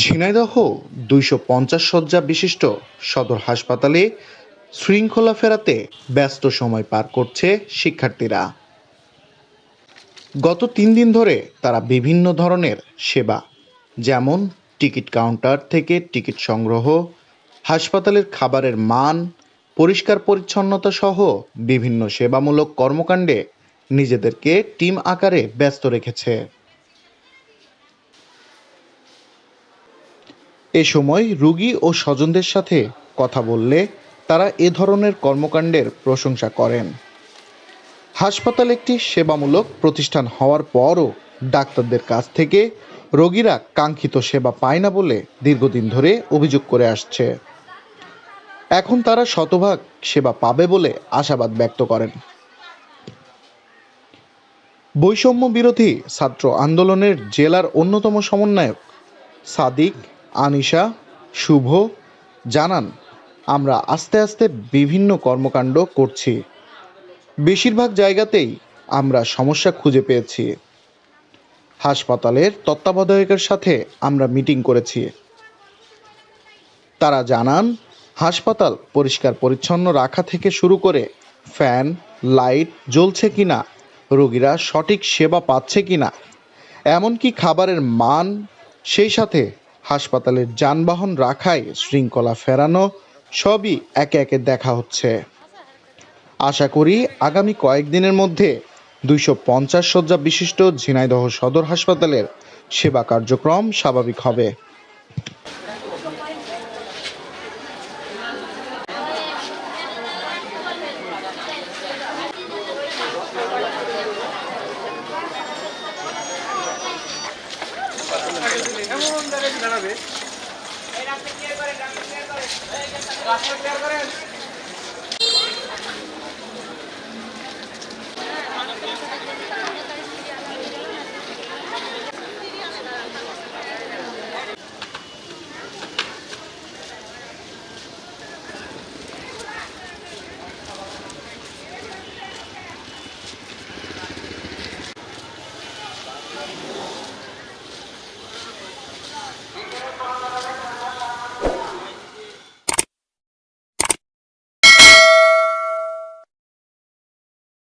ঝিনাইদহ, দুইশো পঞ্চাশ শয্যা বিশিষ্ট সদর হাসপাতালে শৃঙ্খলা ফেরাতে ব্যস্ত সময় পার করছে শিক্ষার্থীরা। গত তিন দিন ধরে তারা বিভিন্ন ধরনের সেবা, যেমন টিকিট কাউন্টার থেকে টিকিট সংগ্রহ, হাসপাতালের খাবারের মান, পরিষ্কার পরিচ্ছন্নতা সহ বিভিন্ন সেবামূলক কর্মকাণ্ডে নিজেদেরকে টিম আকারে ব্যস্ত রেখেছে। এ সময় রোগী ও স্বজনদের সাথে কথা বললে তারা এ ধরনের কর্মকাণ্ডের প্রশংসা করেন। হাসপাতাল একটি সেবামূলক প্রতিষ্ঠান হওয়ার পরও ডাক্তারদের কাছ থেকে রোগীরা কাঙ্ক্ষিত সেবা পায় না বলে দীর্ঘদিন ধরে অভিযোগ করে আসছে। এখন তারা শতভাগ সেবা পাবে বলে আশাবাদ ব্যক্ত করেন। বৈষম্য বিরোধী ছাত্র আন্দোলনের জেলার অন্যতম সমন্বয়ক সাদিক আনিশা, শুভ, জানান, আমরা আস্তে আস্তে বিভিন্ন কর্মকাণ্ড করছি। বেশিরভাগ জায়গাতেই আমরা সমস্যা খুঁজে পেয়েছি। হাসপাতালের তত্ত্বাবধায়কের সাথে আমরা মিটিং করেছি। তারা জানান, হাসপাতাল পরিষ্কার পরিচ্ছন্ন রাখা থেকে শুরু করে ফ্যান, লাইট জ্বলছে কি না রোগীরা সঠিক সেবা পাচ্ছে কি না এমনকি খাবারের মান, সেই সাথে হাসপাতালের যানবাহন রাখায় শৃঙ্খলা ফেরানো সবই একে একে দেখা হচ্ছে। আশা করি আগামী কয়েকদিনের মধ্যে দুইশো পঞ্চাশ শয্যা বিশিষ্ট ঝিনাইদহ সদর হাসপাতালের সেবা কার্যক্রম স্বাভাবিক হবে। এমন দাঁড়িয়ে দাঁড়াবে। রাস্তা ক্লিয়ার করেন।